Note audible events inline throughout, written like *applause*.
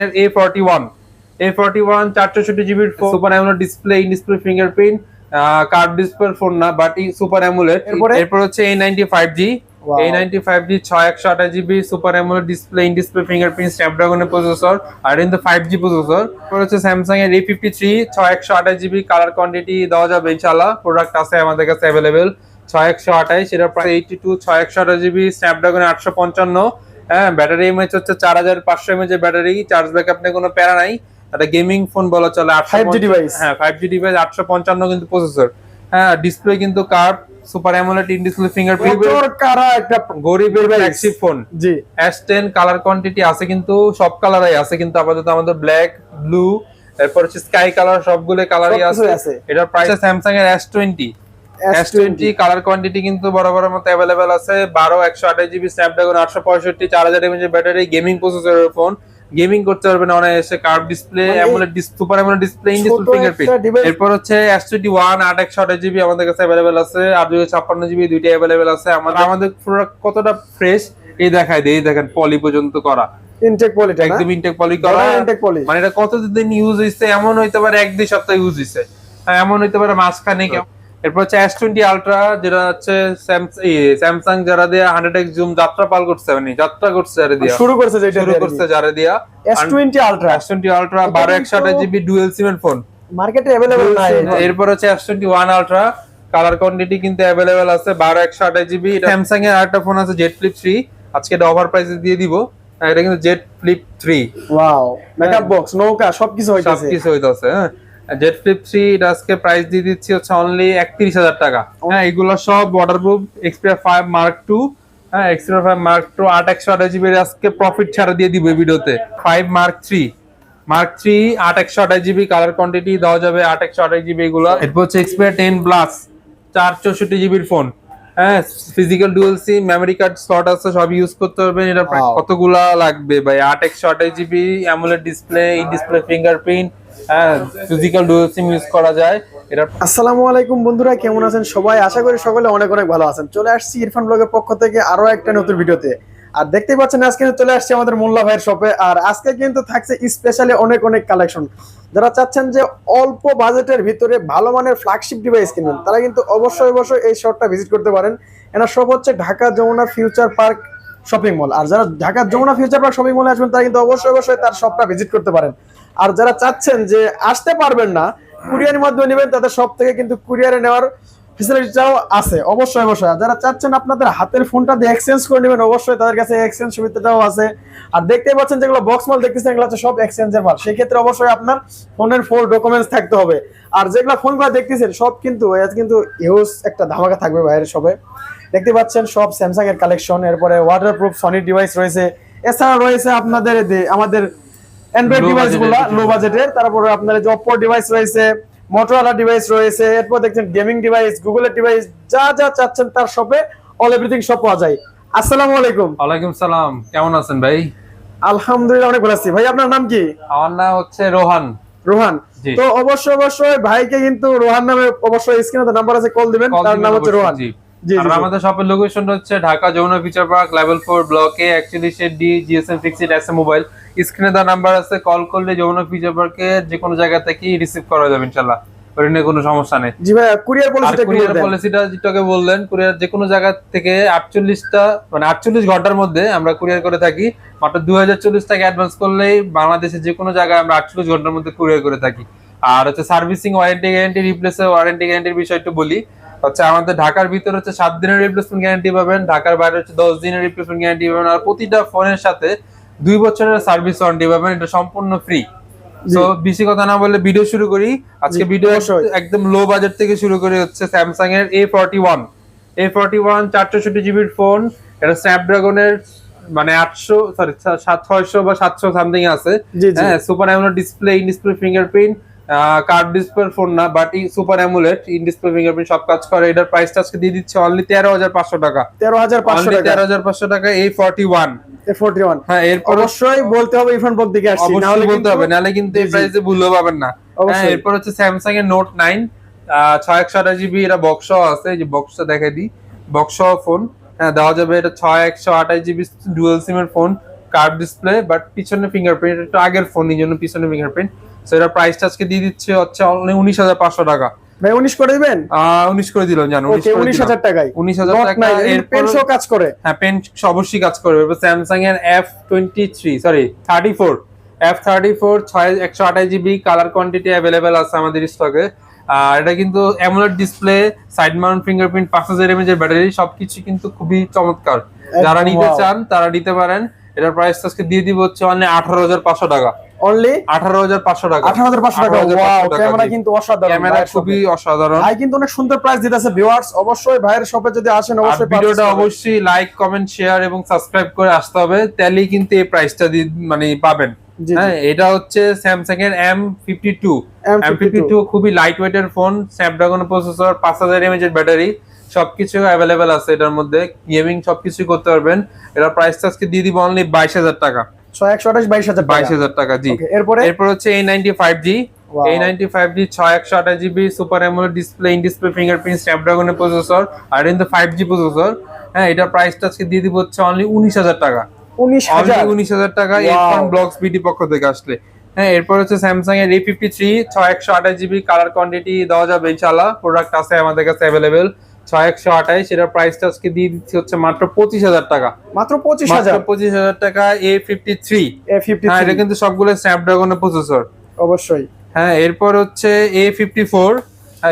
A forty one A forty one চারশোষট্টি জিবির super AMOLED display in display fingerprint curved display phone না but super AMOLED এরপরে? হচ্ছে A ninety five G Wow. A ninety five G ছয় একশো আঠাশ GB super AMOLED display in display fingerprint স্ন্যাপড্রাগনের processor আর কিন্তু five G processor এরপর হচ্ছে স্যামসাং এর এ ফিফটি থ্রি ছয় একশো আঠাশ জিবি কালার কোয়ান্টিটি দেওয়া যাবে ইনশাল্লাহ প্রোডাক্ট আছে আমাদের কাছে অ্যাভেলেবেল ছয় একশো আঠাশ সেটা প্রায় এইটি টু ছয় একশো আঠাশ জিবি স্ন্যাপড্রাগন আটশো পঞ্চান্ন। হ্যাঁ ব্যাটারি এমএচ হচ্ছে চার হাজার পাঁচশো এমএচ এর ব্যাটারি চার্জ ব্যাক আপনি কোনো প্যারা নাই। একটা গেমিং ফোন বলা চলে 5G device। হ্যাঁ ফাইভ জি ডিভাইস আটশো পঞ্চান্ন কিন্তু প্রসেসর হ্যাঁ ডিসপ্লে কিন্তু curve super AMOLED in display fingerprint কারা একটা গরিবের ফ্ল্যাগশিপ ফোন জি। এস টেন কালার কোয়ান্টিটি আছে কিন্তু সব কালারই আছে কিন্তু আপাতত আমাদের ব্ল্যাক ব্লু এরপর হচ্ছে স্কাই কালার সবগুলো কালারই আছে। এটার প্রাইস স্যামসাং এর S twenty S twenty colour quantity কিন্তু বরাবরের মতো অ্যাভেলেবেল আছে। বারো একশো আঠাশ জিবি স্ন্যাপড্রাগন আটশো পঁয়ষট্টি চার হাজার এমএচ ব্যাটারি গেমিং প্রসেসরের ফোন গেমিং করতে পারবেন অনায়াসে curve display AMOLED super AMOLED display in fingerprint এরপর হচ্ছে এস টোয়েন্টি ওয়ান আট একশো আঠাশ জিবি আমাদের কাছে অ্যাভেলেবেল আছে। আর দুই ছাপ্পান্ন জিবি দুইটা অ্যাভেলেবেল আছে। আমাদের আমাদের প্রোডাক্ট কতটা ফ্রেশ এই দেখায় দেয় দেখেন পলি পর্যন্ত করা। ইনটেক একদম ইনটেক পলি করা। ইনটেক পলি মানে এটা কতদিন ইউজ হইছে? এমন হইতে পারে এক দুই সপ্তাহ ইউজ হইছে। এমন হইতে পারে মাঝখানে কেউ এরপর হচ্ছে এস টোয়েন্টি আলট্রা যেটা হচ্ছে স্যামসাং যারা দিয়ে হান্ড্রেড এক্স জুম যাত্রা পাল করছে মানে যাত্রা করছে আর দিয়া। শুরু করছে যেটা শুরু করছে যারা দিয়া। S twenty ultra S twenty ultra বারো একশো আঠাশ জিবি ডুয়েল সিমের ফোন মার্কেটে অ্যাভেলেবল নাই। এরপর হচ্ছে S twenty one ultra colour quantity কিন্তু অ্যাভেলেবল আছে বারো একশো আঠাশ জিবি স্যামসাং এর আরেকটা ফোন আছে জেড ফ্লিপ থ্রি আজকে এটা অফার প্রাইসে দিয়ে দিব। এটা কিন্তু Z flip three wow makeup box নৌকা সবকিছু হইতাছে। সবকিছু হইতাছে হ্যাঁ। জেট ফ্লিপ থ্রি এটা আজকে প্রাইস দিয়ে দিচ্ছি হচ্ছে অনলি একত্রিশ হাজার টাকা। হ্যাঁ এগুলো সব waterproof Xperia five mark two হ্যাঁ এক্সপিরিয়া ফাইভ মার্ক টু আট একশো আঠাশ জিবি আজকে প্রফিট ছাড়া দিয়ে দিব ভিডিওতে five mark three mark three আট একশো আঠাশ জিবি কালার কোয়ান্টিটি দেওয়া যাবে আট একশো আঠাশ জিবি এগুলো। এরপর হচ্ছে এক্সপিরিয়া টেন প্লাস চার চৌষট্টি জিবির ফোন হ্যাঁ physical dual SIM memory card slot আছে সব ইউজ করতে পারবেন। এটা কতগুলা লাগবে ভাই? আট একশো আঠাশ GB AMOLED display in display fingerprint physical use করা যায়। আসসালামু আলাইকুম বন্ধুরা, কেমন আছেন সবাই? আশা করি সকলে অনেক অনেক ভালো আছেন। চলে আসছি ইরফান ব্লগের পক্ষ থেকে আরও একটা নতুন ভিডিওতে। আর দেখতেই পাচ্ছেন, আজকে চলে আমাদের মোল্লা ভাইয়ের শপে আর আজকে কিন্তু থাকছে স্পেশালি অনেক অনেক কালেকশন যারা চাচ্ছেন যে অল্প বাজেটের ভিতরে ভালো মানের ফ্ল্যাগশিপ ডিভাইস কিনবেন তারা কিন্তু অবশ্যই অবশ্যই এই শপটা ভিজিট করতে পারেন। এনার শপ হচ্ছে Dhaka Jamuna Future Park shopping mall আর যারা Dhaka Jamuna Future Park shopping মলে আসবেন, তারা কিন্তু অবশ্যই অবশ্যই তার শপটা ভিজিট করতে পারেন। আর যারা চাচ্ছেন যে আসতে পারবেন না, কুরিয়ারের মাধ্যমে নেবেন, তাদের সব থেকে কিন্তু কুরিয়ারে নেওয়ার ফেসিলিটিটাও আছে। অবশ্যই অবশ্যই। যারা চাচ্ছেন আপনাদের হাতের ফোনটা দিয়ে এক্সচেঞ্জ করে নেবেন, অবশ্যই তাদের কাছে এক্সচেঞ্জ সুবিধাটাও আছে। আর দেখতেই পাচ্ছেন যেগুলো বক্স মাল দেখতেছেন, এগুলো হচ্ছে সব এক্সচেঞ্জের মাল। সেই ক্ষেত্রে অবশ্যই আপনার ফোনের ফোর ডকুমেন্টস থাকতে হবে। আর যেগুলো ফোনগুলো দেখতেছেন, সব কিন্তু কিন্তু ইউজ একটা ধামাকা থাকবে বাইরের সবে দেখতে পাচ্ছেন সব স্যামসাং এর কালেকশন এরপরে ওয়াটারপ্রুফ সনি ডিভাইস রয়েছে। এছাড়া রয়েছে আপনাদের আমাদের অ্যান্ড্রয়েড Low ডিভাইসগুলা লো বাজেটের তারপরে আপনার যে অপো ডিভাইস রয়েছে মোটরোলা ডিভাইস রয়েছে এরপর দেখছেন গেমিং ডিভাইস গুগলের ডিভাইস যা যা চাচ্ছেন তার শপে অল এভরিথিং সব পাওয়া যায়। আসসালামু আলাইকুম। ওয়ালাইকুম সালাম কেমন আছেন ভাই? আলহামদুলিল্লাহ অনেক ভালো আছি। ভাই আপনার নাম কি? আমার নাম হচ্ছে রোহান। রোহান। তো অবশ্যই অবশ্যই ভাইকে কিন্তু রোহান নামে অবশ্যই স্ক্রিনে নাম্বার আছে কল দিবেন। তার নাম হচ্ছে রোহান। আর। আমাদের শপের লোকেশন হচ্ছে Dhaka Jamuna Future Park level four ব্লকে একচল্লিশ D GSM fixed S mobile স্ক্রিনে দেওয়া নাম্বার আছে কল করলে যমুনা ফিচার পার্কে যে কোনো জায়গা থেকে রিসিভ করা যাবে ইনশাল্লাহ ওটা নিয়ে কোনো সমস্যা নেই। জি ভাই কুরিয়ার আর পলিসিটা কুরিয়ার পলিসিটা যেটাকে বললেন কুরিয়ার যে কোনো জায়গা থেকে আটচল্লিশটা মানে আটচল্লিশ ঘণ্টার মধ্যে আমরা কুরিয়ার করে থাকি মাত্র দুই হাজার চল্লিশ টাকা অ্যাডভান্স করলেই বাংলাদেশের যে কোনো জায়গায় আমরা আটচল্লিশ ঘণ্টার মধ্যে কুরিয়ার করে থাকি। আর হচ্ছে সার্ভিসিং ওয়ারেন্টি গ্যারান্টি রিপ্লেসের ওয়ারেন্টি গ্যারান্টির বিষয় একটু বলি। হচ্ছে আমাদের ঢাকার ভিতরে হচ্ছে সাত দিনের রিপ্লেসমেন্ট গ্যারান্টি পাবেন ঢাকার বাইরে হচ্ছে দশ দিনের রিপ্লেসমেন্ট গ্যারান্টি পাবেন আর প্রতিটা ফোনের সাথে দুই বছরের সার্ভিস ওয়ারেন্টি পাবেন এটা সম্পূর্ণ ফ্রি তো বেশি কথা না বলে ভিডিও শুরু করি। আজকে ভিডিও একদম লো বাজেট থেকে শুরু করে হচ্ছে স্যামসাং এর A forty one A forty one চারশোষট্টি জিবির ফোন এটা স্ন্যাপড্রাগনের মানে আটশো সরি সাত ছয়শো বা সাতশো সামথিং আছে। হ্যাঁ super AMOLED display in display fingerprint curved display phone না but super AMOLED in display fingerprint সব কাজ করে। এটার প্রাইসটা আজকে দিয়ে দিচ্ছে অনলি তেরো হাজার পাঁচশো টাকা। তেরো হাজার পাঁচশো টাকা। তেরো হাজার পাঁচশো টাকা A forty one forty one হ্যাঁ এরপর অবশ্যই বলতে হবে ইরফান ব্লগ দিকে আসছি নাহলে বলতে হবে নাহলে কিন্তু এই। প্রাইসে ভুলও পাবেন না। হ্যাঁ এরপর হচ্ছে স্যামসাং এর নোট নাইন ছয় একশো আঠাশ জিবি এটা বক্স আছে যে বক্সটা দেখাই দিই। বক্স ফোন হ্যাঁ দেওয়া যাবে এটা ছয় একশো আঠাশ জিবি ডুয়েল সিমের ফোন কার্ভ ডিসপ্লে বাট পিছনে ফিঙ্গারপ্রিন্ট একটু আগের ফোন এই জন্য পিছনে ফিঙ্গারপ্রিন্ট সো এটা প্রাইসটা আজকে দিয়ে দিচ্ছে হচ্ছে অনলি উনিশ হাজার পাঁচশো টাকা। ভাই উনিশ করে দিবেন? উনিশ করে দিলাম জানো ওকে উনিশ হাজার টাকায়। উনিশ হাজার Dot টাকা এর পেন সহ কাজ করে। হ্যাঁ পেন অবশ্যই কাজ করবে। স্যামসাং এর F twenty three sorry thirty four F thirty four ছয় একশো আঠাশ জিবি কালার কোয়ান্টিটি অ্যাভেলেবেল আছে আমাদের স্টকে আর এটা কিন্তু AMOLED display side mount fingerprint পাঁচ হাজার এর ব্যাটারি সবকিছু কিন্তু খুবই চমৎকার। যারা নিতে চান তারা নিতে পারেন। এটার প্রাইস আজকে দিয়ে দিব হচ্ছে অনলি আঠারো হাজার পাঁচশো টাকা। অনলি আঠারো হাজার পাঁচশো টাকা। আঠারো হাজার পাঁচশো টাকা। ওয়াও ক্যামেরা কিন্তু অসাধারণ ক্যামেরা খুবই অসাধারণ। ভাই কিন্তু অনেক সুন্দর প্রাইস দিতেছে ভিউয়ার্স অবশ্যই ভাইয়ের শপে যদি আসেন অবশ্যই ভিডিওটা অবশ্যই লাইক কমেন্ট শেয়ার এবং সাবস্ক্রাইব করে আসতে হবে তাহলেই কিন্তু এই প্রাইসটা মানে পাবেন। হ্যাঁ এটা হচ্ছে স্যামসাং এর M fifty two M fifty M52 two খুবই লাইট ওয়েটের ফোন স্ন্যাপড্রাগন প্রসেসর পাঁচ হাজার এমএচ এর ব্যাটারি সবকিছু অ্যাভেলেবেল আছে এটার মধ্যে। গেমিং সবকিছু করতে পারবেন। এটার প্রাইসটা আজকে দিয়ে দিব অনলি বাইশ হাজার টাকা। ছয় একশো আঠাশ বাইশ হাজার বাইশ হাজার টাকা জি। এরপরে? এরপর হচ্ছে এই নাইনটি ফাইভ জি। এই নাইনটি ফাইভ জি ছয় একশো আঠাশ GB super AMOLED display in display fingerprint স্ন্যাপড্রাগনের processor আর কিন্তু ফাইভ জি প্রসেসর হ্যাঁ প্রাইসটা আজকে দিয়ে দিব হচ্ছে অনলি উনিশ হাজার টাকা। উনিশ হাজার? টাকা Wow. এরফোন ব্লগস বিডি পক্ষ থেকে আসলে। হ্যাঁ এরপর হচ্ছে স্যামসাং এর এ ফিফটি থ্রি ছয় একশো আঠাশ জিবি কালার কোয়ান্টিটি দেওয়া যাবে ইনশাল্লাহ প্রোডাক্ট আছে আমাদের কাছে অ্যাভেলেবেল ছয় একশো আঠাশ এটার প্রাইসটা আজকে দিয়ে দিচ্ছি হচ্ছে মাত্র পঁচিশ হাজার টাকা। মাত্র পঁচিশ হাজার। পঁচিশ হাজার টাকা A fifty three A fifty হ্যাঁ এটা কিন্তু সবগুলো স্ন্যাপড্রাগনের প্রসেসর অবশ্যই। হ্যাঁ এরপর হচ্ছে A fifty four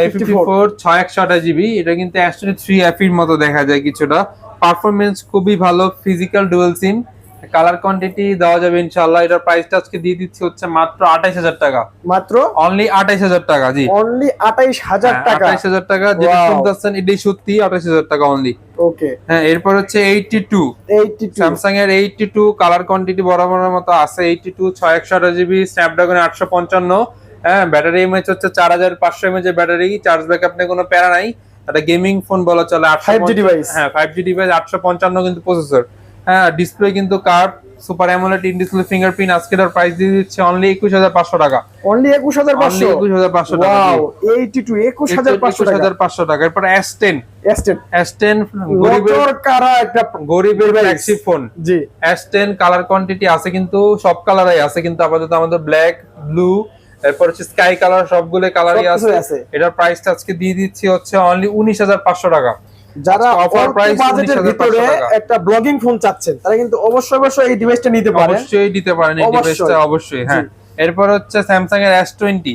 A fifty four ছয় একশো আঠাশ জিবি। এটা কিন্তু অ্যাস্ট্রো থ্রি এফির মতো দেখা যায় কিছুটা। পারফরমেন্স খুবই ভালো physical dual SIM colour quantity দেওয়া যাবে ইনশাল্লাহ এটার প্রাইসটা আজকে দিয়ে দিচ্ছি হচ্ছে মাত্র আঠাইশ হাজার টাকা। মাত্র? অনলি আঠাইশ হাজার টাকা জি। অনলি আঠাইশ হাজার টাকা। আঠাইশ হাজার টাকা যেটা. শুনতেছেন এটাই সত্যি আঠাইশ হাজার টাকা অনলি ওকে হ্যাঁ এরপর হচ্ছে eighty two eighty two Samsung এর এইটটি টু কালার কোয়ান্টিটি বরাবরের মতো আছে। এইটটি টু ছয় একশো আঠাশ জিবি স্ন্যাপড্রাগন আটশো পঞ্চান্ন। হ্যাঁ ব্যাটারি এমএচ হচ্ছে চার হাজার পাঁচশো এমএচ এর ব্যাটারি চার্জ ব্যাকআপ নিয়ে কোনো প্যারা নাই। একটা গেমিং ফোন বলা চলে 5G device। হ্যাঁ ফাইভ জি ডিভাইস আটশো পঞ্চান্ন কিন্তু প্রসেসর হ্যাঁ ডিসপ্লে কিন্তু curve super AMOLED in display fingerprint আজকে এটার প্রাইস দিয়ে দিচ্ছে অনলি একুশ হাজার পাঁচশো টাকা। অনলি একুশ হাজার অনলি পাঁচশো একুশ হাজার পাঁচশো টাকা ওয়াও এইটটি টু একুশ হাজার পাঁচশো একুশ টাকা হাজার পাঁচশো টাকা। এরপর S ten estate S ten গরিবের কারা একটা গরিবের। ফ্ল্যাগশিপ ফোন জি। এস টেন কালার কোয়ান্টিটি আছে কিন্তু সব কালারই আছে কিন্তু আপাতত আমাদের ব্ল্যাক ব্লু এরপর হচ্ছে স্কাই কালার সবগুলো কালারই আছে। এটার প্রাইসটা আজকে দিয়ে দিচ্ছি হচ্ছে অনলি উনিশ হাজার পাঁচশো টাকা। যারা অফার প্রাইস বাজেটের ভিতরে একটা ব্লগিং ফোন চাচ্ছেন তারা কিন্তু অবশ্যই অবশ্যই এই ডিভাইসটা নিতে পারে। অবশ্যই দিতে পারেন এই ডিভাইসটা অবশ্যই হ্যাঁ। এরপর হচ্ছে স্যামসাং এর S twenty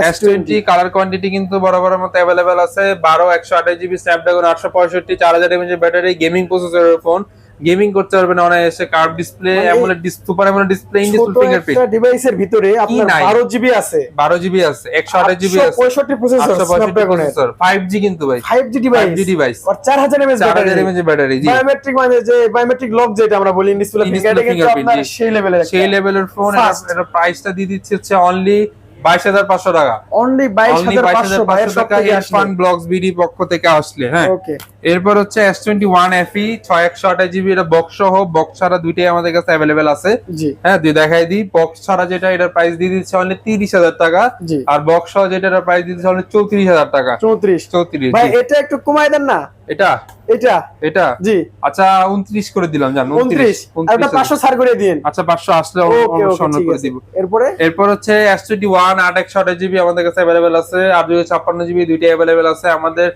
S twenty colour quantity কিন্তু বরাবর মতো অ্যাভেলেবেল আছে। বারো একশো আঠাশ জিবি স্ন্যাপড্রাগন আটশো পঁয়ষট্টি চার হাজার এমএচ ব্যাটারি গেমিং প্রসেসরের ফোন গেমিং করতে পারবেন অনায়াসে curve display AMOLED super AMOLED display in display fingerprint একটা ডিভাইসের ভিতরে আপনার নাই? বারো জিবি আছে। বারো জিবি আছে একশো আঠাশ জিবি আছে। পঁয়ষট্টি প্রসেসর ফাইভ জি কিন্তু ভাই। Five G device five G device আর চার হাজার এমএস চার হাজার এমএচ ব্যাটারি জি। বায়োমেট্রিক মানে যে বায়োমেট্রিক লক যেটা আমরা বলি ইন ডিসপ্লে In-display ফিঙ্গার কিন্তু আপনার সেই লেভেলের সেই লেভেলের ফোন. এটা প্রাইসটা দিয়ে দিচ্ছে হচ্ছে অনলি বাইশ হাজার পাঁচশো টাকা। অনলি বাইশ অনলি হাজার বাইশ পাঁচশো হাজার ভাইয়ের পাঁচশো সব টাকা থেকে ইরফান ব্লগস বিডি পক্ষ থেকে আসলে হ্যাঁ। ওকে এরপর হচ্ছে এস টোয়েন্টি ওয়ান এফি ছয় একশো আঠাশ জিবি এটা বক্স সহ বক্স ছাড়া দুইটাই আমাদের কাছে অ্যাভেলেবেল আছে। হ্যাঁ দিয়ে দেখাই দিই বক্স ছাড়া যেটা এটার প্রাইস দিয়ে দিচ্ছে অনলি তিরিশ হাজার টাকা। আর বক্স সহ যেটা এটার প্রাইস দিয়ে দিচ্ছে অনলি চৌত্রিশ হাজার টাকা। চৌত্রিশ। চৌত্রিশ ভাই এটা একটু কমাই দেন না। এটা? এটা। এটা? জি। আচ্ছা উনত্রিশ করে দিলাম জান উনত্রিশ। আর একটা পাঁচশো ছাড় করে দিন আচ্ছা পাঁচশো আসলে ঠিক করে দিব। এরপরে? এরপর হচ্ছে এস টোয়েন্টি ওয়ান আট একশো আঠাশ জিবি আমাদের কাছে অ্যাভেলেবেল আছে। আর দুশো ছাপ্পান্ন জিবি দুইটাই অ্যাভেলেবেল আছে। আমাদের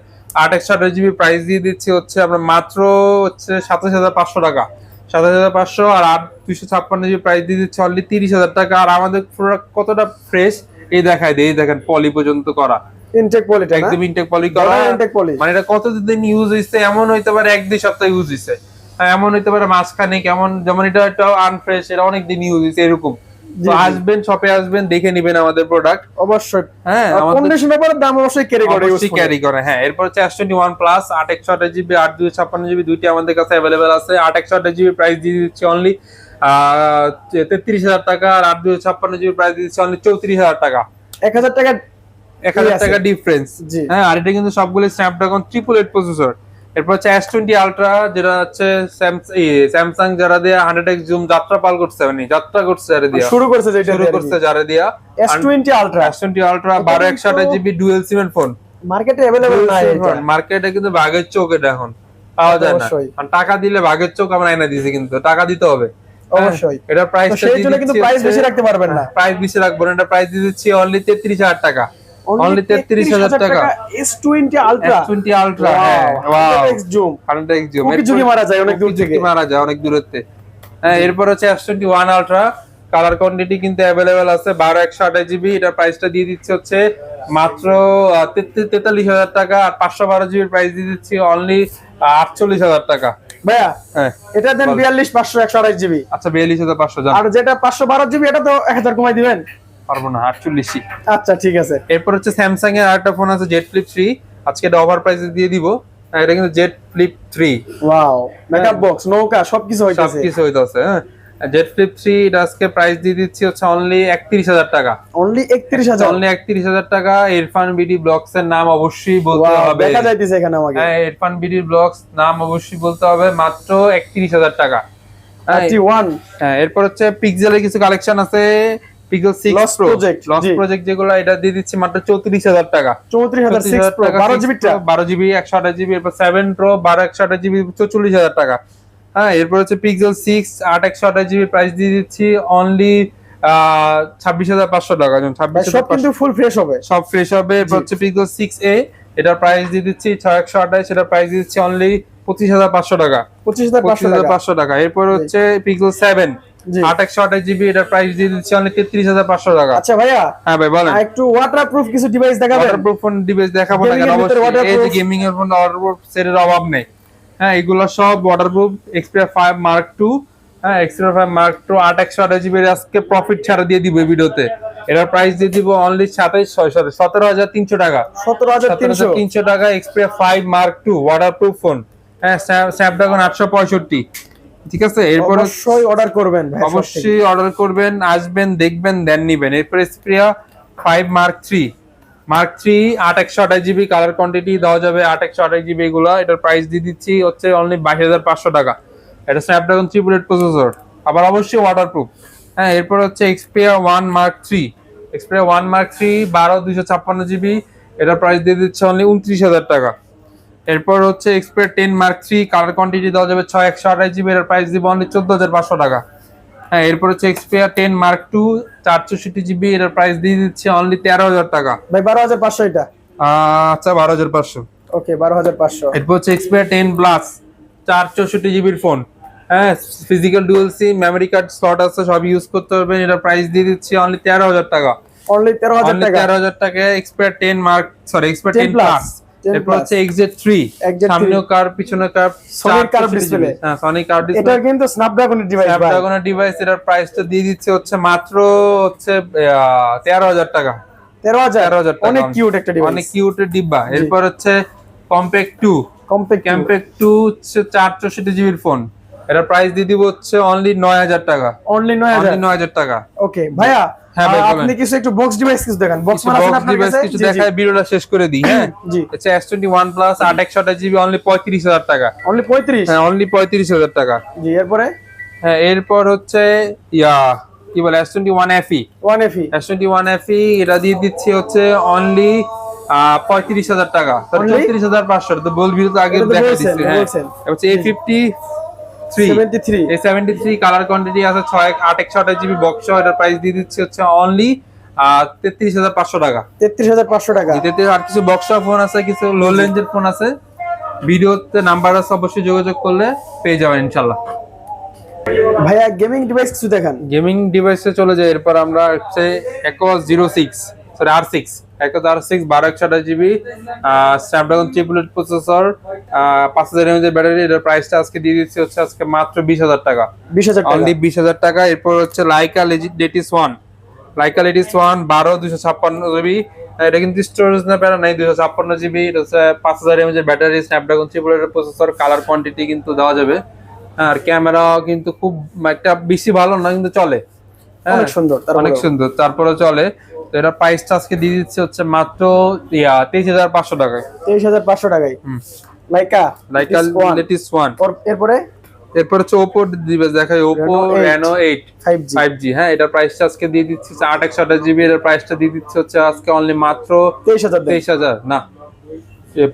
জিবি প্রাইস দিয়ে দিচ্ছি হচ্ছে আমরা মাত্র হচ্ছে সাতাশ হাজার পাঁচশো টাকা। সাতাশ হাজার পাঁচশো আর আট দুশো ছাপ্পান্ন জিবি প্রাইস দিয়ে দিচ্ছে অনলি তিরিশ হাজার টাকা। আর আমাদের প্রোডাক্ট কতটা ফ্রেশ এই দেখায় দেয় এই দেখেন পলি পর্যন্ত করা। ইনটেক পলিটা একদম ইনটেক পলি করা। ইনটেক পলি মানে এটা কতদিন ইউজ হইছে? এমন হইতে পারে এক দুই সপ্তাহ ইউজ হইছে। এমন হইতে পারে মাঝখানে কেমন যেমন এটা একটা আনফ্রেশ এটা অনেক দিন ইউজ হইছে এরকম। তো আসবেন শপে আসবেন দেখে নিবেন আমাদের প্রোডাক্ট অবশ্যই। হ্যাঁ কন্ডিশন ব্যাপারে দাম অবশ্যই ক্যারি করে অবশ্যই ক্যারি করে হ্যাঁ। এরপর হচ্ছে এস টোয়েন্টি ওয়ান প্লাস আট একশো আঠাশ জিবি আট দুই ছাপ্পান্ন জিবি দুইটি আমাদের কাছে অ্যাভেলেবেল আছে। আট একশো আঠাশ জিবি প্রাইস দিয়ে দিচ্ছি অনলি তেত্রিশ হাজার টাকা আর আট দুই ছাপ্পান্ন জিবি প্রাইস দিচ্ছি অনলি চৌত্রিশ হাজার টাকা। এক হাজার টাকা এক হাজার টাকা ডিফারেন্স হ্যাঁ আর এটা কিন্তু সবগুলো স্ন্যাপড্রাগন ট্রিপল এইট প্রসেসর এরপর হচ্ছে এস টোয়েন্টি আলট্রা যেটা হচ্ছে স্যামসাং যারা দিয়ে হান্ড্রেড এক্স জুম যাত্রা পাল করছে মানে যাত্রা করছে যারা দিয়া। শুরু করছে যেটা শুরু করছে যারা দিয়া। S twenty ultra S twenty ultra বারো একশো আঠাশ জিবি ডুয়েল ফোন মার্কেটে অ্যাভেলেবল নাই। মার্কেটে কিন্তু বাঘের চোখ এটা এখন। পাওয়া যায় না। টাকা দিলে বাঘের চোখ আমরা এনে দিছি কিন্তু। টাকা দিতে হবে। অবশ্যই। এটা প্রাইস সেই জন্য কিন্তু প্রাইস বেশি রাখতে পারবেন না। প্রাইস বেশি রাখব না। এটা প্রাইস দিয়ে দিচ্ছি অনলি তেত্রিশ হাজার টাকা। অনলি তেত্রিশ হাজার টাকা S20 আলট্রা টোয়েন্টি আলট্রা হ্যাঁ জুম কারেন্ট জুম কুকি ঝুঁকি মারা যায় অনেক দূর থেকে। মারা যায় অনেক দূরত্বে। হ্যাঁ এরপর হচ্ছে S twenty one ultra colour quantity কিন্তু অ্যাভেলেবেল আছে বারো একশো আঠাশ জিবি এটার প্রাইসটা দিয়ে দিচ্ছে হচ্ছে মাত্র তেতাল্লিশ হাজার টাকা। আর পাঁচশো বারো জিবির প্রাইস দিয়ে দিচ্ছি অনলি আটচল্লিশ হাজার টাকা। ভাইয়া হ্যাঁ। এটা দেন। বিয়াল্লিশ পাঁচশো একশো আঠাশ জিবি আচ্ছা বিয়াল্লিশ হাজার পাঁচশো আর যেটা পাঁচশো বারো জিবি এটা তো এক হাজার কমাই দিবেন। পারব না আটচল্লিশই। আচ্ছা ঠিক আছে। এরপর হচ্ছে স্যামসাং এর আরেকটা ফোন আছে জেড ফ্লিপ থ্রি আজকে এটা ওভার প্রাইসে দিয়ে দিব। এটা কিন্তু Z flip three wow makeup box নৌকা সবকিছু হইতাছে। সবকিছু হইতাছে হ্যাঁ। জেড ফ্লিপ থ্রি এটা আজকে প্রাইস দিয়ে দিচ্ছি হচ্ছে অনলি একত্রিশ হাজার টাকা। অনলি একত্রিশ হাজার? অনলি একত্রিশ হাজার টাকা। ইরফান বিডি ব্লগস এর নাম অবশ্যই বলতে হবে। দেখা যাইতেছে এখানে আমাকে। হ্যাঁ ইরফান বিডি ব্লগস নাম অবশ্যই বলতে হবে। মাত্র একত্রিশ হাজার টাকা। থার্টি ওয়ান হ্যাঁ এরপর হচ্ছে পিক্সেলের কিছু কালেকশন আছে। Pixel six Lost pro Project, loss project যেগুলো এটা দিয়ে দিচ্ছি মাত্র চৌত্রিশ হাজার টাকা। চৌত্রিশ হাজার সিক্স প্রো বারো জিবিটা বারো জিবি একশো আঠাশ জিবি এরপর সেভেন প্রো বারো একশো আঠাশ জিবি চল্লিশ হাজার টাকা। হ্যাঁ এরপর হচ্ছে পিক্সেল সিক্স আট একশো আঠাশ জিবি প্রাইস দিয়ে দিচ্ছি অনলি ছাব্বিশ হাজার পাঁচশো টাকা ছাব্বিশ সব কিন্তু ফুল ফ্রেশ হবে। সব ফ্রেশ হবে এরপর হচ্ছে পিক্সেল সিক্স এ এটার প্রাইস দিয়ে দিচ্ছি ছয় একশো আঠাশ এটার প্রাইস দিয়ে দিচ্ছি অনলি পঁচিশ হাজার পাঁচশো টাকা। পঁচিশ হাজার পঁচিশ পাঁচশো হাজার টাকা। পাঁচশো টাকা। এরপর হচ্ছে পিক্সেল সেভেন জি আট একশো আঠাশ জিবি এটার প্রাইস দিয়ে দিচ্ছি অনলি তেত্রিশ হাজার পাঁচশো টাকা। আচ্ছা ভাইয়া। হ্যাঁ ভাই বলেন। একটু ওয়াটার প্রুফ কিছু ডিভাইস ফোন দেখাবো না অবশ্যই। গেমিং এর ফোন সেটের অভাব নেই। হ্যাঁ এগুলো সব waterproof Xperia five mark two হ্যাঁ এক্সপিরিয়া ফাইভ মার্ক টু আট একশো আঠাশ জিবি আজকে প্রফিট ছাড়া দিয়ে দিব ভিডিওতে। এটার প্রাইস দিয়ে দিব অনলি সাতাইশ ছয়শো সতেরো হাজার তিনশো টাকা। সতেরো হাজার তিনশো। টাকা Xperia five mark two waterproof phone হ্যাঁ স্ন্যাপড্রাগন আটশো পঁয়ষট্টি। ঠিক আছে? এরপর অবশ্যই অর্ডার করবেন। অবশ্যই অর্ডার করবেন আসবেন দেখবেন দেন নিবেন। এরপর Xperia five mark three mark three আট একশো আঠাশ জিবি কালার কোয়ান্টিটি দেওয়া যাবে আট একশো আঠাশ জিবি এগুলো। এটার প্রাইস দিয়ে দিচ্ছি হচ্ছে অনলি বাইশ হাজার পাঁচশো টাকা। এটা স্ন্যাপড্রাগন থ্রি বুলেট প্রসেসর আবার অবশ্যই ওয়াটারপ্রুফ হ্যাঁ এরপর হচ্ছে Xperia one mark three Xperia one mark three বারো দুইশো ছাপ্পান্ন জিবি এটার প্রাইস দিয়ে দিচ্ছে অনলি উনত্রিশ হাজার টাকা। এরপর হচ্ছে Xperia ten mark three colour quantity দেওয়া যাবে ছয় একশো আঠাশ জিবি এর প্রাইস দিব অনলি চোদ্দ হাজার পাঁচশো টাকা। হ্যাঁ এরপর হচ্ছে এক্সপিয়ার টেন মার্ক টু চার চৌষট্টি জিবি এর প্রাইস দিয়ে দিচ্ছে অনলি তেরো হাজার টাকা। ভাই বারো হাজার পাঁচশো এটা? আচ্ছা বারো হাজার পাঁচশো। ওকে বারো হাজার পাঁচশো। এরপর হচ্ছে এক্সপিয়ার টেন প্লাস চার চৌষট্টি জিবির ফোন হ্যাঁ physical dual SIM memory card slot আছে সব ইউজ করতে পারবেন এটার প্রাইস দিয়ে দিচ্ছি অনলি তেরো হাজার টাকা। অনলি তেরো হাজার টাকা? তেরো হাজার টাকা Xperia ten mark sorry Xperia 10 ten plus 10 এরপর হচ্ছে এক্সজেট থ্রি XZ3 সামনেও কার পিছনে কার কার ডিসপ্লে হ্যাঁ কার এটা কিন্তু স্ন্যাপড্রাগনের ডিভাইস ভাই। স্ন্যাপড্রাগনের ডিভাইস এটার তো দিয়ে দিচ্ছে হচ্ছে মাত্র হচ্ছে তেরো হাজার টাকা। তেরো হাজার? 13,000 টাকা। অনেক কিউট একটা ডিভাইস অনেক কিউটের ডিব্বা। এরপর হচ্ছে কম্প্যাক্ট 2 কম্প্যাক্ট কম্প্যাক্ট টু হচ্ছে চার চৌষট্টি জিবির ফোন এটার প্রাইস দিয়ে দিব হচ্ছে অনলি নয় হাজার টাকা। অনলি নয় হাজার? অনলি নয় হাজার টাকা। ওকে ভাইয়া হ্যাঁ ভাই, আপনি কিছু একটু বক্স ডিভাইস কিছু দেখান। বক্স মানে আপনার device কাছে। দেখায় ভিডিওটা শেষ করে দিই হ্যাঁ? *clears throat* জি। টোয়েন্টি ওয়ান প্লাস আট একশো আঠাশ জিবি অনলি পঁয়ত্রিশ হাজার টাকা। অনলি পঁয়ত্রিশ? হ্যাঁ অনলি পঁয়ত্রিশ হাজার টাকা। জি এরপরে? হ্যাঁ এরপর হচ্ছে ইয়া কি বলে S twenty one F E one F E S twenty one F E এটা দিয়ে দিচ্ছি হচ্ছে অনলি পঁয়ত্রিশ হাজার টাকা? চৌত্রিশ হাজার পাঁচশো তো বলবি তো আগে এটা দেখা দিচ্ছি হ্যাঁ। A fifty three seventy three এই সেভেন্টি থ্রি কালার কোয়ান্টিটি আছে ছয় আট একশো আঠাশ জিবি বক্স এটার প্রাইস দিয়ে দিচ্ছি হচ্ছে অনলি তেত্রিশ হাজার পাঁচশো টাকা। তেত্রিশ হাজার পাঁচশো টাকা। আর কিছু বক্সা ফোন আছে কিছু লো রেঞ্জের ফোন আছে ভিডিওতে নাম্বার আছে অবশ্যই যোগাযোগ করলে পেয়ে যাবেন ইনশাল্লাহ ভাইয়া গেমিং ডিভাইস কিছু দেখান। গেমিং ডিভাইসে চলে যাই এরপর আমরা হচ্ছে X zero six sorry R six X R six বারো একশো আঠাশ জিবি স্ন্যাপড্রাগন ট্রিপলেট প্রসেসর পাঁচ হাজার এমএজের ব্যাটারি এটার প্রাইসটা আজকে দিয়ে দিচ্ছি হচ্ছে আজকে মাত্র বিশ হাজার টাকা। বিশ হাজার টাকা। অনলি বিশ হাজার টাকা এরপর হচ্ছে Leica Leitz one Leica Leitz one বারো দুশো ছাপ্পান্ন জিবি। এটা কিন্তু স্টোরেজ না প্যারা নাই দুশো ছাপ্পান্ন জিবি। এটা হচ্ছে পাঁচ হাজার এমএজ এর ব্যাটারি স্ন্যাপড্রাগন চিপুলের প্রসেসর কালার কোয়ান্টিটি কিন্তু দেওয়া যাবে। আর ক্যামেরা কিন্তু খুব একটা বেশি ভালো না কিন্তু চলে। হ্যাঁ, অনেক সুন্দর অনেক সুন্দর তারপরে চলে। তো এটা প্রাইসটা আজকে দিয়ে দিচ্ছে হচ্ছে মাত্র ইয়া তেইশ হাজার পাঁচশো টাকায়। তেইশ হাজার পাঁচশো টাকায়। Laika Laika one lettuce one এরপরে? এরপর হচ্ছে ওপো দিবে দেখায় Oppo. Reno eight five G হ্যাঁ এটার প্রাইসটা আজকে দিয়ে দিচ্ছে আট একশো আঠাশ জিবি এটার প্রাইসটা দিয়ে দিচ্ছে হচ্ছে আজকে অনলি মাত্র তেইশ হাজার তেইশ হাজার না।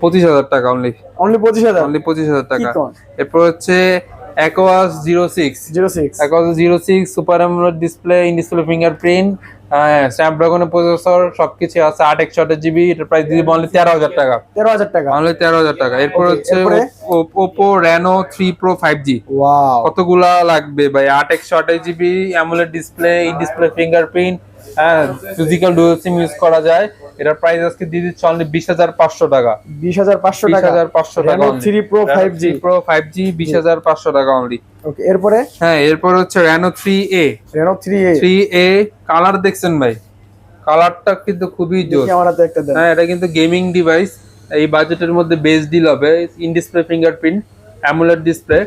পঁচিশ হাজার টাকা অনলি অনলি পঁচিশ হাজার? অনলি পঁচিশ হাজার টাকা। এরপর হচ্ছে Aquos zero six zero six Aquos zero six super display in display fingerprint স্ন্যাপড্রাগনের processor সবকিছু আছে আট একশো জিবি এর প্রাইস দিয়ে অনলি তেরো হাজার টাকা। তেরো হাজার টাকা। অনলি তেরো হাজার টাকা। এরপর হচ্ছে Oppo Reno three pro five G কতগুলা লাগবে ভাই? আট একশো আঠাশ GB display in display fingerprint হ্যাঁ ফিজিক্যাল ডুয়েল সিম ইউজ করা যায়। এটার প্রাইস আজকে দিয়ে দিচ্ছে অনলি বিশ হাজার পাঁচশো টাকা। বিশ হাজার পাঁচশো টাকা? হাজার পাঁচশো টাকা three pro five G pro five G বিশ হাজার পাঁচশো টাকা অনলি ওকে এরপরে? হ্যাঁ এরপর হচ্ছে Reno three A Reno three A three A colour দেখছেন ভাই? কালারটা কিন্তু খুবই জোর হাতে একটা দেন। হ্যাঁ এটা কিন্তু গেমিং ডিভাইস এই বাজেটের মধ্যে বেস ডিল হবে। In display fingerprint AMOLED display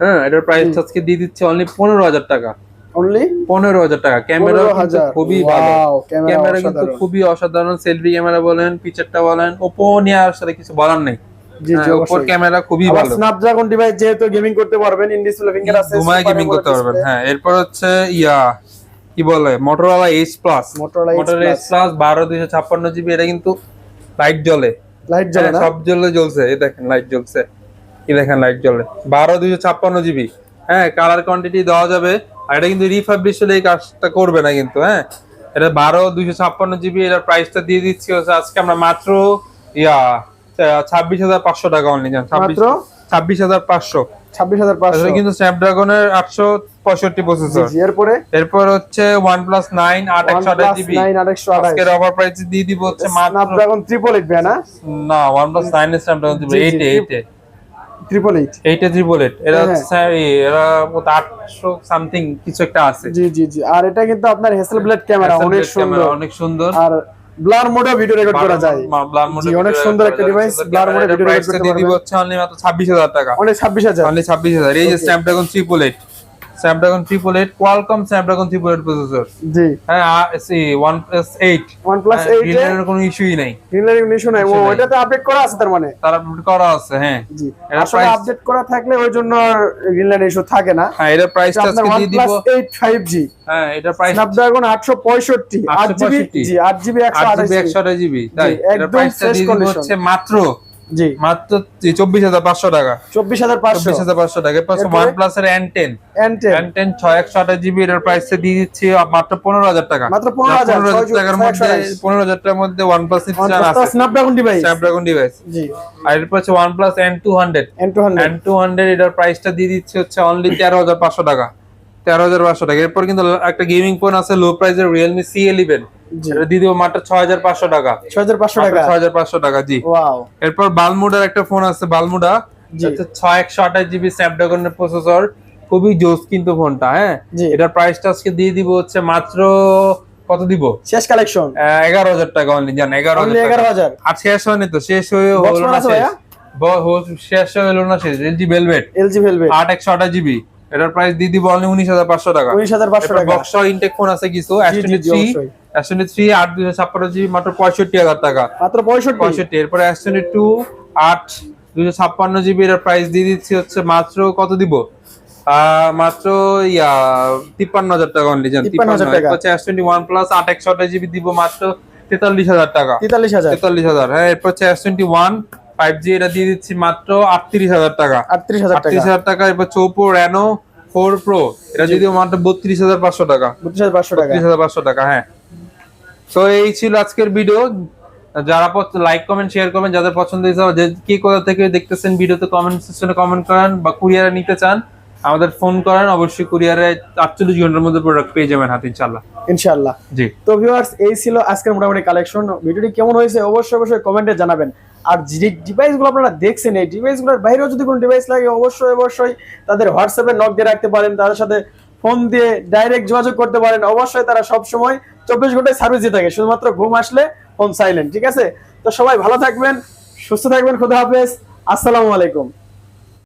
হ্যাঁ এটার প্রাইস আজকে দিয়ে দিচ্ছে অনলি পনেরো হাজার টাকা। অনলি পনেরো হাজার টাকা। ক্যামেরা খুবই ভালো। ক্যামেরা ক্যামেরা কিন্তু খুবই অসাধারণ। সেলফি ক্যামেরা বলেন পিকচারটা বলেন ওপো নিয়ে আর কিছু বলার নেই। ক্যামেরা খুবই ভালো। স্ন্যাপড্রাগন ডিভাইস যেহেতু গেমিং করতে পারবেন ইন ডিসপ্লে ফিঙ্গার আছে গেমিং করতে পারবেন। হ্যাঁ এরপর হচ্ছে ইয়া কি বলে Motorola H plus Motorola Motorola H plus বারো দুইশো ছাপ্পান্ন জিবি এটা কিন্তু লাইট জ্বলে। লাইট জ্বলে হ্যাঁ, সব জ্বলে জ্বলছে। এই দেখেন লাইট জ্বলছে। কি দেখেন লাইট জ্বলে। বারো দুইশো ছাপ্পান্ন জিবি হ্যাঁ কালার কোয়ান্টিটি দেওয়া যাবে আর এটা কিন্তু রিফাবলিশ হলে এই কাজটা করবে না কিন্তু হ্যাঁ? এটা বারো দুইশো ছাপ্পান্ন জিবি এটার প্রাইসটা দিয়ে দিচ্ছি আজকে আমরা মাত্র ইয়া ছাব্বিশ হাজার পাঁচশো টাকা অনলি জান ছাব্বিশ হাজার পাঁচশো। ছাব্বিশ হাজার পাঁচশো। কিন্তু স্ন্যাপড্রাগনের আটশো পঁয়ষট্টি প্রসেসর এরপরে? এরপর হচ্ছে ওয়ান প্লাস নাইন আট একশো আঠাশ OnePlus জিবি 9 আজকের অফার প্রাইস দিয়ে দিব হচ্ছে স্ন্যাপড্রাগন ট্রিপল এইট না? না ওয়ান প্লাস নাইন স্ন্যাপড্রাগন এইটে এইটে ট্রিপল এইট এইটে ট্রিপল এইট এরা এরা আটশো সামথিং কিছু একটা আছে। জি জি জি। আর এটা কিন্তু আপনার হেসেল ব্লেড ক্যামেরা অনেক সুন্দর। অনেক সুন্দর। আর ব্লার মোডে ভিডিও রেকর্ড করা যায়। ব্লার মোডে অনেক সুন্দর একটা করতে দিব হচ্ছে অনলি মাত্র ছাব্বিশ হাজার টাকা। ছাব্বিশ হাজার। অনলি ছাব্বিশ হাজার। এই যে Snapdragon triple eight Qualcomm Snapdragon triple eight processor জি। হ্যাঁ C one plus eight one plus eight গ্রিনের কোনো ইস্যুই নাই। গ্রিন লাইন ইস্যু নাই ও Issue নাই। ওইটাতে আপডেট করা আছে তার মানে? তারা upload করা আছে হ্যাঁ। জি। আসলে আপডেট করা থাকলে ওই জন্য গ্রিন ইস্যু থাকে না। হ্যাঁ এটার প্রাইসটা আপনার আজকে দিয়ে দিব প্লাস এইট ফাইভ জি হ্যাঁ এটার প্রাইস স্ন্যাপড্রাগন আটশো পঁয়ষট্টি আট জিবি 865 জি আট জিবি একশো আট আঠাশ জিবি একশো আঠাশ জিবি তাই। জি, এটার একদম প্রাইসটা দিয়ে দিব হচ্ছে মাত্র জি। মাত্র চব্বিশ হাজার পাঁচশো টাকা। চব্বিশ হাজার পাঁচশো। চব্বিশ হাজার পাঁচশো টাকা? ওয়ান প্লাস এর এন টেন এন টেন ছয় একশো আঠাশ জিবি এটার প্রাইসটা দিয়ে দিচ্ছি মাত্র পনেরো হাজার টাকা। মাত্র 15,000, পনেরো হাজার ছয় টাকার মধ্যে একশো আঠাশ। পনেরো হাজার টাকার মধ্যে one plus Snapdragon device Snapdragon device জি। আর এরপর হচ্ছে one plus N two hundred N two hundred N two hundred এটার প্রাইসটা দিয়ে দিচ্ছে হচ্ছে অনলি তেরো হাজার পাঁচশো টাকা। তেরো হাজার পাঁচশো টাকা। এরপর কিন্তু একটা গেমিং ফোন আছে লো প্রাইসের রিয়েলমি সি ইলেভেন জি। দিয়ে দেবো মাত্র ছয় হাজার পাঁচশো টাকা। ছয় হাজার পাঁচশো টাকা? ছয় হাজার পাঁচশো টাকা জি। এরপর বালমুডার একটা ফোন আছে বালমুডা। ছয় একশো আঠাশ জিবি স্ন্যাপড্রাগনের প্রসেসর। খুবই জোস কিন্তু ফোনটা হ্যাঁ। এটার প্রাইসটা আজকে দিয়ে দিব হচ্ছে মাত্র কত দিব? শেষ কালেকশন এগারো হাজার টাকা অনলি জান এগারো হাজার এগারো হাজার? আর শেষ হয়নি তো শেষ হয়ে হলো না শেষ। ভাইয়া? ব- হো- শেষ হলো না শেষ এলজি ভেলভেট এলজি ভেলভেট আট একশো আঠাশ জিবি। এটার প্রাইস দিয়ে দিব অনলি উনিশ হাজার পাঁচশো টাকা। উনিশ হাজার পাঁচশো টাকা। বক্স ইনটেক ফোন আছে কিছু জি, থ্রি আট দুশো ছাপ্পান্ন জিবি মাত্র পঁয়ষট্টি হাজার টাকা। মাত্র পঁয়ষট্টি। পঁয়ষট্টি এরপরে অ্যাস্টনি টু আট দুশো ছাপ্পান্ন জিবি এর প্রাইস দিয়ে দিচ্ছি হচ্ছে মাত্র কত দিব? মাত্র ইয়া তিপ্পান্ন হাজার টাকা অনলি জান 53,000 তিপ্পান্ন টাকা। হচ্ছে এস টোয়েন্টি ওয়ান প্লাস আট একশো জিবি দিব মাত্র তেতাল্লিশ হাজার টাকা। তেতাল্লিশ হাজার। তেতাল্লিশ হাজার হ্যাঁ এরপর হচ্ছে S twenty one five G এটা দিয়ে দিচ্ছি মাত্র আটত্রিশ হাজার টাকা। আটত্রিশ হাজার আটত্রিশ হাজার টাকা চৌপো রেনো ফোর প্রো এটা যদিও মাত্র বত্রিশ হাজার পাঁচশো টাকা। বত্রিশ হাজার পাঁচশো টাকা। বত্রিশ হাজার পাঁচশো টাকা হ্যাঁ। তো এই ছিল আজকের ভিডিও যারা লাইক কমেন্ট শেয়ার করবেন যাদের পছন্দ হয়েছে যে কি কোথা থেকে দেখতেছেন ভিডিওতে কমেন্ট সেকশনে কমেন্ট করেন বা কুরিয়ারে নিতে চান আমাদের ফোন করেন অবশ্যই কুরিয়ারে আটচল্লিশ ঘণ্টার মধ্যে প্রোডাক্ট পেয়ে যাবেন হাতে ইনশাল্লাহ ইনশাআল্লাহ। জি। তো ভিউয়ার্স এই ছিল আজকের মোটামুটি কালেকশন ভিডিওটি কেমন হয়েছে? অবশ্যই অবশ্যই কমেন্টে জানাবেন। আর যে ডিভাইসগুলো আপনারা দেখছেন, এই ডিভাইসগুলোর বাইরেও যদি কোনো ডিভাইস লাগে, অবশ্যই অবশ্যই তাদের হোয়াটসঅ্যাপে নক দিয়ে রাখতে পারেন তাদের সাথে ফোন দিয়ে ডাইরেক্ট যোগাযোগ করতে পারেন। অবশ্যই তারা সব সময় চব্বিশ ঘন্টায় সার্ভিস দিয়ে থাকে, শুধুমাত্র ঘুম আসলে ফোন সাইলেন্ট ঠিক আছে? তো সবাই ভালো থাকবেন, সুস্থ থাকবেন, খুদা হাফেজ, আসসালামু আলাইকুম।